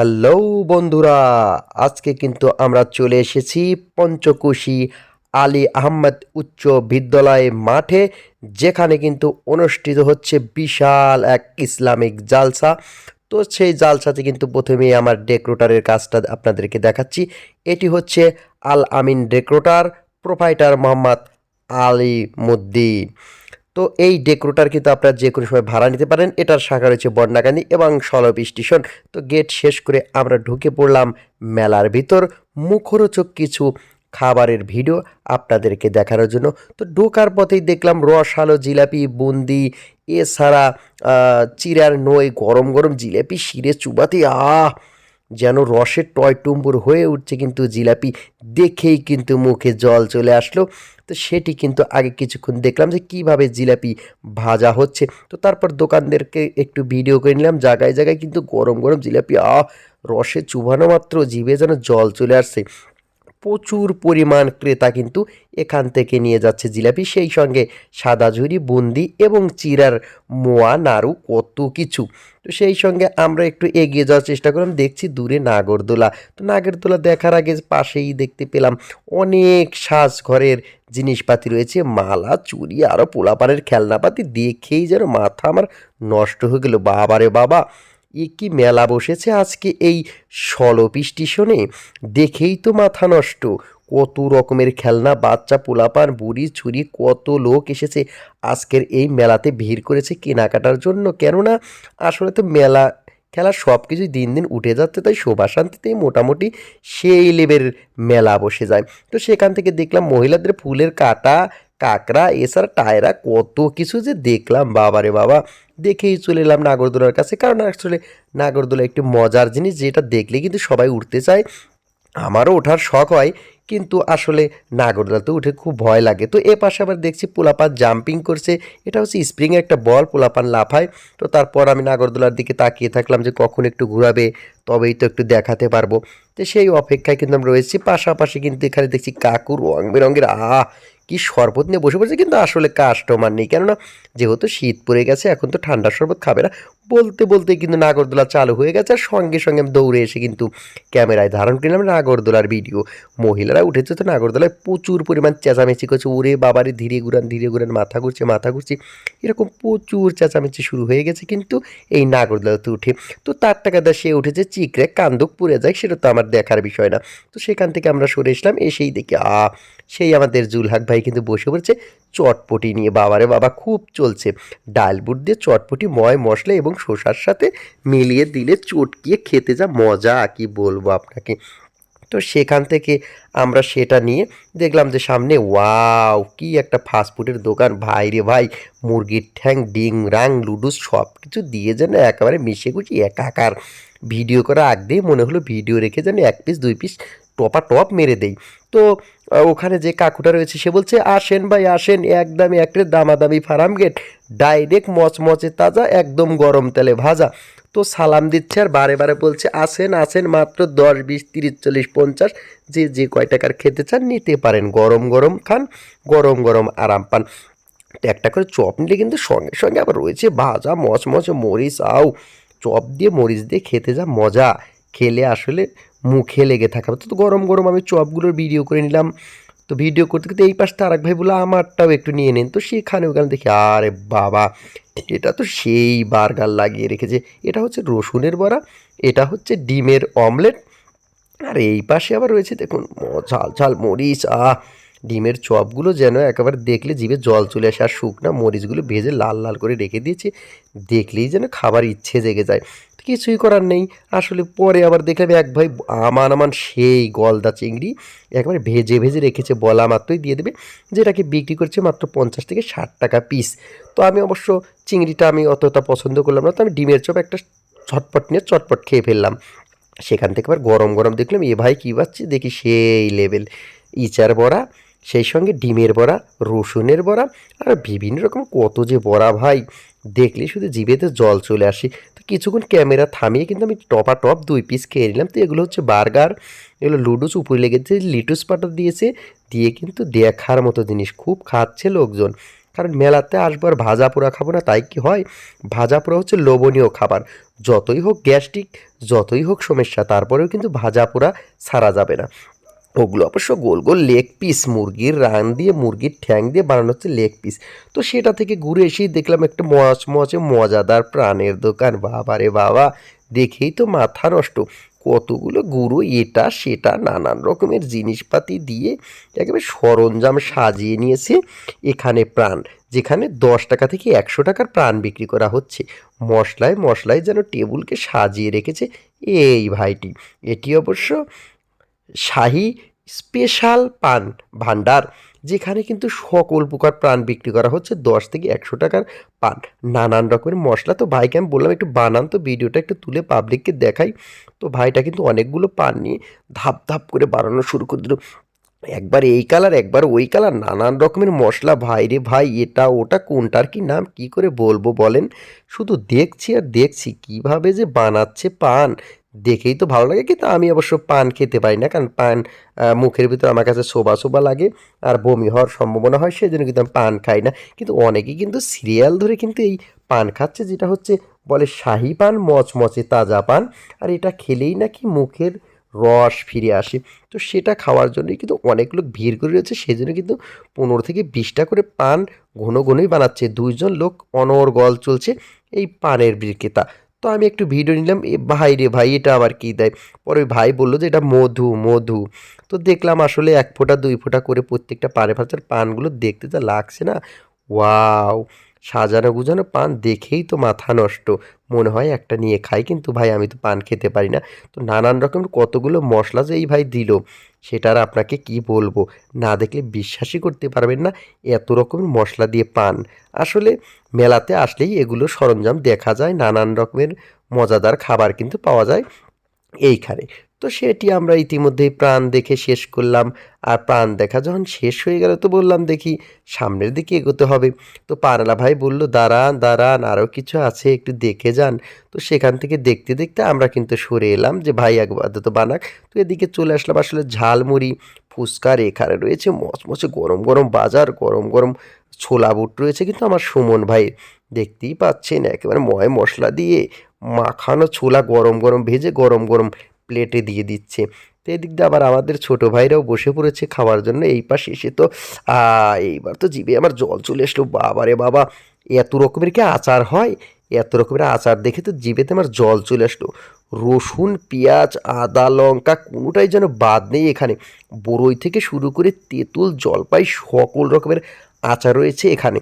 Hello বন্ধুরা, আজকে কিন্তু আমরা চলে এসেছি পঞ্চকুশি আলী আহমদ উচ্চ বিদ্যালয় মাঠে, যেখানে কিন্তু অনুষ্ঠিত হচ্ছে বিশাল এক ইসলামিক জালসা। তো সেই জালসাতে কিন্তু প্রথমে আমার ডেকোরেটারের কাজটা আপনাদেরকে দেখাচ্ছি। এটি হচ্ছে আল আমিন ডেকোরেটার প্রোফাইটার মোহাম্মদ আলী মুদ্দিন। তো এই ডেকোরেটার কিন্তু আপনারা যে কোনো সময় ভাড়া নিতে পারেন। এটার শাখা রয়েছে বন্যাকান্দি এবং সলব স্টেশন। তো গেট শেষ করে আমরা ঢুকে পড়লাম মেলার ভিতর। মুখরোচক কিছু খাবারের ভিডিও আপনাদেরকে দেখানোর জন্য। তো ঢোকার পথেই দেখলাম রসালো জিলাপি, বুন্দি, এছাড়া চিরার নই, গরম গরম জিলাপি, শিরে চুবাতে, আহ! যেন রসের টয় টুম্বুর হয়ে উঠছে কিন্তু জিলাপি। দেখেই কিন্তু মুখে জল চলে আসলো। তো সেটি কিন্তু আগে কিছুক্ষণ দেখলাম যে কীভাবে জিলাপি ভাজা হচ্ছে। তো তারপর দোকানদেরকে একটু ভিডিও করে নিলাম। জায়গায় জায়গায় কিন্তু গরম গরম জিলাপি, আহ, রসে চুবানো মাত্র জিভে যেন জল চলে আসছে। প্রচুর পরিমাণ ক্রেতা কিন্তু এখান থেকে নিয়ে যাচ্ছে জিলাপি। সেই সঙ্গে সাদা ঝুরি, বুন্দি এবং চিরার মোয়া, নাড়ু, কত কিছু। তো সেই সঙ্গে আমরা একটু এগিয়ে যাওয়ার চেষ্টা করলাম। দেখছি দূরে নাগরদোলা। তো নাগরদোলা দেখার আগে পাশেই দেখতে পেলাম অনেক সাজ ঘরের জিনিসপাতি রয়েছে। মালা চুরি আরও পোলাপানের খেলনাপাতি। দেখেই যেন মাথা আমার নষ্ট হয়ে গেল। বাবারে বাবা! এ কি মেলা বসেছে আজকে এই সলপ দেখেই তো মাথা নষ্ট। কত রকমের খেলনা, বাচ্চা, পোলাপান, বুড়ি, ছুরি, কত লোক এসেছে। আজকের এই মেলাতে ভিড় করেছে কেনাকাটার জন্য। কেননা আসলে তো মেলা, খেলা সব কিছুই দিন দিন উঠে যাচ্ছে, তাই শোভা শান্তিতেই মোটামুটি সেই লেভেলের মেলা বসে যায়। তো সেখান থেকে দেখলাম মহিলাদের ফুলের কাটা কাকড়া এছাড়া টায়রা, কত কিছু যে দেখলাম। বাবারে বাবা, দেখেই চলে এলাম নাগরদোলার কাছে। কারণ আসলে নাগরদোলা একটি মজার জিনিস যেটা দেখলে কিন্তু সবাই উঠতে চায়। আমারও ওঠার শখ হয়, কিন্তু আসলে নাগরদোলাতে উঠে খুব ভয় লাগে। তো এ পাশে আবার দেখছি পোলাপান জাম্পিং করছে। এটা হচ্ছে স্প্রিংয়ে একটা বল পোলাপান লাফায়। তো তারপর আমি নাগরদোলার দিকে তাকিয়ে থাকলাম যে কখন একটু ঘোরাবে, তবেই তো একটু দেখাতে পারব। তো সেই অপেক্ষায় কিন্তু আমরা রয়েছি। পাশাপাশি কিন্তু এখানে দেখছি কাকু রং বেরঙের আহ! কি শরবত নিয়ে বসে পড়েছে? কিন্তু আসলে কাস্টমার নেই। কেননা, যেহেতু শীত পড়ে গেছে, এখন তো ঠান্ডা শরবত খাবে না। বলতে বলতে কিন্তু নাগরদোলা চালু হয়ে গেছে। আর সঙ্গে সঙ্গে আমি দৌড়ে এসে কিন্তু ক্যামেরায় ধারণ করলাম নাগরদোলার ভিডিও। মহিলারা উঠেছে তো নাগরদোলায় প্রচুর পরিমাণ চেঁচামেচি করছে। উড়ে বাবারে, ধীরে ঘুরান ধীরে ঘুরান, মাথা ঘুরছে মাথা ঘুরছে। এরকম প্রচুর চেঁচামেচি শুরু হয়ে গেছে কিন্তু এই নাগরদোলাতে উঠে। তো তার টাকা দা সে উঠেছে চিকরে, কান্দুক পুড়ে যায়, সেটা তো আমার দেখার বিষয় না। তো সেখান থেকে আমরা সরে এসলাম, এসেই দেখি, আ, সেই আমাদের জুলহাক ভাই কিন্তু বসে পড়েছে চটপটি নিয়ে। বাবারে, বাবা, খুব চলছে। ডাল বুট দিয়ে চটপটি, ময়, মশলা এবং শসার সাথে মিলিয়ে দিলে চটকিয়ে খেতে যা মজা কি বলব আপনাকে? তো সেখান থেকে আমরা সেটা নিয়ে দেখলাম যে সামনে, ওয়াও, কি একটা ফাস্টফুডের দোকান। ভাই রে ভাই, মুরগির ঠ্যাং, ডিং, রাং, লুডুস সব কিছু দিয়ে যেন একেবারে মিশে গুছি একাকার। ভিডিও করা আগ দিয়ে মনে হলো ভিডিও রেখে যেন এক পিস দুই পিস টপা টপ মেরে দেই। তো ওখানে যে কাকুটা রয়েছে, সে বলছে, আসেন ভাই, আসেন একদমই একটা দামাদামি ফার্ম গেট। ডাইরেক্ট মচমচে তাজা, একদম গরম তেলে ভাজা। তো সালাম দিচ্ছে আর বারে বারে বলছে, আসেন আসেন, মাত্র দশ, বিশ, তিরিশ, চল্লিশ, পঞ্চাশ, যে যে কয় টাকার খেতে চান নিতে পারেন। গরম গরম খান, গরম গরম আরাম পান। একটা করে চপ নিলে কিন্তু সঙ্গে সঙ্গে আবার রয়েছে ভাজা, মচমচে মরিচ আও চপ দিয়ে মরিচ দিয়ে খেতে যা মজা। খেলে আসলে মুখে লেগে থাকা। তো গরম গরম আমি চপগুলোর ভিডিও করে নিলাম। তো ভিডিও করতে করতে এই পাশটা আরেক ভাই বলে আমারটাও একটু নিয়ে নিন। তো সেখানে ওখানে দেখি, আরে বাবা, এটা তো সেই বার্গার লাগিয়ে রেখেছে। এটা হচ্ছে রসুনের বড়া, এটা হচ্ছে ডিমের অমলেট, আর এই পাশে আবার রয়েছে, দেখুন ঝাল ঝাল মরিচ, আহ! ডিমের চপগুলো যেন একেবারে দেখলে জিভে জল চলে আসে, আর শুকনা মরিচগুলো ভেজে লাল লাল করে রেখে দিয়েছে, দেখলেই যেন খাবার ইচ্ছে জেগে যায়। কিছুই করার নেই। আসলে পরে আবার দেখলাম এক ভাই আমান আমান সেই গলদা চিংড়ি একেবারে ভেজে ভেজে রেখেছে, বলা মাত্রই দিয়ে দেবে, যেটাকে বিক্রি করছে মাত্র পঞ্চাশ থেকে ষাট টাকা পিস তো আমি অবশ্য চিংড়িটা আমি অতটা পছন্দ করলাম না, তো আমি ডিমের চপ একটা ঝটপট নিয়ে চটপট খেয়ে ফেললাম। সেখান থেকে আবার গরম গরম দেখলাম, এ ভাই কী পাচ্ছি দেখি সেই লেভেল ইচার বড়া, সেই সঙ্গে ডিমের বড়া, রসুনের বড়া, আর বিভিন্ন রকম কত যে বড়া ভাই। দেখলে শুধু জিভেতে জল চলে আসে। তো কিছুক্ষণ ক্যামেরা থামিয়ে কিন্তু আমি টপা টপ দুই পিস খেয়ে নিলাম। তো এগুলো হচ্ছে বার্গার, এগুলো লুডুস, উপরে লেগেছে, লিটুস পাটা দিয়েছে, দিয়ে কিন্তু দেখার মতো জিনিস খুব খাচ্ছে লোকজন। কারণ মেলাতে আসব আর ভাজা পোড়া খাব না, তাই কি হয়? ভাজা পোড়া হচ্ছে লোভনীয় খাবার। যতই হোক গ্যাস্ট্রিক, যতই হোক সমস্যা, তারপরেও কিন্তু ভাজা পোড়া ছাড়া যাবে না। ওগুলো অবশ্য গোল গোল লেগ পিস মুরগির রান দিয়ে, মুরগির ঠ্যাং দিয়ে বানানো হচ্ছে লেগ পিস তো সেটা থেকে ঘুরে এসেই দেখলাম একটা মচ মচে মজাদার প্রাণের দোকান। বাবা রে বাবা, দেখেই তো মাথা নষ্ট। কতগুলো গুঁড়ো এটা, সেটা, নানান রকমের জিনিসপাতি দিয়ে একেবারে সরঞ্জাম সাজিয়ে নিয়েছে এখানে প্রাণ, যেখানে দশ টাকা থেকে একশো টাকার প্রাণ বিক্রি করা হচ্ছে। মশলায় মশলায় যেন টেবিলকে সাজিয়ে রেখেছে এই ভাইটি। এটি অবশ্য শাহী স্পেশাল পান ভান্ডার যেখানে কিন্তু সকল প্রকার প্রাণ বিক্রি করা হচ্ছে, দশ থেকে একশো টাকার পান। নানান রকমের মশলা। তো ভাইকে আমি বললাম, একটু বানান তো, ভিডিওটা একটু তুলে পাবলিককে দেখাই। তো ভাইটা কিন্তু অনেকগুলো পান নিয়ে ধাপ ধাপ করে বানানো শুরু করে দিল। একবার এই কালার, একবার ওই কালার, নানান রকমের মশলা। ভাই রে ভাই, এটা ওটা কোনটার কি নাম, কি করে বলব বলেন? শুধু দেখছি আর দেখছি, কীভাবে যে বানাচ্ছে পান। দেখেই তো ভালো লাগে, কিন্তু আমি অবশ্য পান খেতে পারি না। কারণ পান মুখের ভিতর আমার কাছে শোভা শোভা লাগে আর বমি হওয়ার সম্ভাবনা হয় সেই জন্য কিন্তু আমি পান খাই না। কিন্তু অনেকেই কিন্তু সিরিয়াল ধরে কিন্তু এই পান খাচ্ছে, যেটা হচ্ছে বলে শাহি পান, মচমচে তাজা পান, আর এটা খেলেই নাকি মুখের রস ফিরে আসে। তো সেটা খাওয়ার জন্যই কিন্তু অনেক লোক ভিড় করে রয়েছে সেই জন্য কিন্তু পনেরো থেকে বিশটা করে পান ঘন ঘনই বানাচ্ছে। দুইজন লোক অনর্গল চলছে এই পানের বিক্রেতা। তো আমি একটু ভিডিও নিলাম, এ ভাই রে ভাই, এটা আবার কী দেয়? পরে ভাই বলল যে, এটা মধু মধু। তো দেখলাম আসলে এক ফোঁটা, দুই ফোঁটা করে প্রত্যেকটা পানে ভাজার পানগুলো দেখতে যা লাগছে না। ওয়াও! সাজানো গুজানো পান দেখেই তো মাথা নষ্ট। মনে হয় একটা নিয়ে খাই, কিন্তু ভাই আমি তো পান খেতে পারি না। তো নানান রকমের কতগুলো মশলা যে এই ভাই দিল সেটার আপনাকে কি বলব? না দেখলে বিশ্বাসই করতে পারবেন না এত রকমের মশলা দিয়ে পান। আসলে মেলাতে আসলেই এগুলো সরঞ্জাম দেখা যায়, নানান রকমের মজাদার খাবার কিন্তু পাওয়া যায় এইখানে। তো সেটি আমরা ইতিমধ্যেই প্রাণ দেখে শেষ করলাম। আর প্রাণ দেখা যখন শেষ হয়ে গেল তো বললাম, দেখি, সামনের দিকে এগোতে হবে। তো পানালা ভাই বলল, দাঁড়ান দাঁড়ান আরও কিছু আছে, একটু দেখে যান। তো সেখান থেকে দেখতে দেখতে আমরা কিন্তু সরে এলাম যে, ভাই একবার তো বানাক। তো এদিকে চলে আসলাম আসলে ঝালমুড়ি ফুচকার এখানে রয়েছে মচমচে গরম গরম বাজার, গরম গরম ছোলা বুট রয়েছে কিন্তু আমার সুমন ভাই দেখতেই পাচ্ছেন, একেবারে ময় মশলা দিয়ে মাখানো ছোলা গরম গরম ভেজে গরম গরম প্লেটে দিয়ে দিচ্ছে। তো এদিক দিয়ে আবার আমাদের ছোটো ভাইরাও বসে পড়েছে খাওয়ার জন্য। এই পাশে এসে তো এইবার তো জিভে আমার জল চলে আসলো বাবা রে বাবা, এত রকমের কি আচার হয়? এত রকমের আচার দেখে তো জিভেতে আমার জল চলে আসলো। রসুন, পেঁয়াজ, আদা, লঙ্কা, কোনোটাই যেন বাদ নেই এখানে। বড়ই থেকে শুরু করে তেঁতুল, জলপাই সকল রকমের আচার রয়েছে এখানে।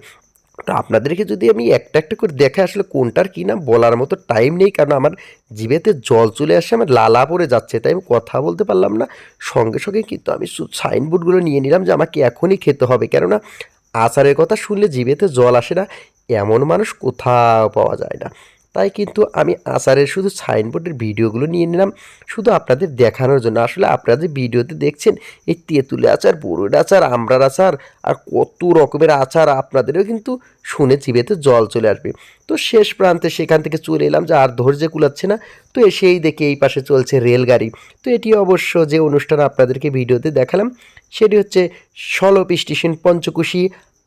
তো আপনাদেরকে যদি আমি একটা একটা করে দেখে আসলে কোনটার কী নাম বলার মতো টাইম নেই, কারণ আমার জিভেতে জল চলে আসে, আমার লালা পড়ে যাচ্ছে, তাই আমি কথা বলতে পারলাম না। সঙ্গে সঙ্গে কিন্তু আমি সাইনবোর্ডগুলো নিয়ে নিলাম যে আমাকে এখনই খেতে হবে, কেননা আচারের কথা শুনলে জিভেতে জল আসে না, এমন মানুষ কোথাও পাওয়া যায় না। তাই কিন্তু আমি আচারের শুধু সাইনবোর্ডের ভিডিওগুলো নিয়ে নিলাম, শুধু আপনাদের দেখানোর জন্য। আসলে আপনারা যে ভিডিওতে দেখছেন, এই তেঁতুলে আচার বড়ুর আচার, আমড়ার আচার, আর কত রকমের আচার আপনাদেরও কিন্তু শুনে জিভেতে জল চলে আসবে। তো শেষ প্রান্তে সেখান থেকে চলে এলাম যে আর ধৈর্য কুলাচ্ছে না, তো এসেই দেখে এই পাশে চলছে রেলগাড়ি। তো এটি অবশ্য যে অনুষ্ঠান আপনাদেরকে ভিডিওতে দেখালাম, সেটি হচ্ছে সলপ স্টেশন পঞ্চকুশি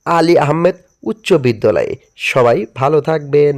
আলী আহমেদ উচ্চ বিদ্যালয়ে। সবাই ভালো থাকবেন।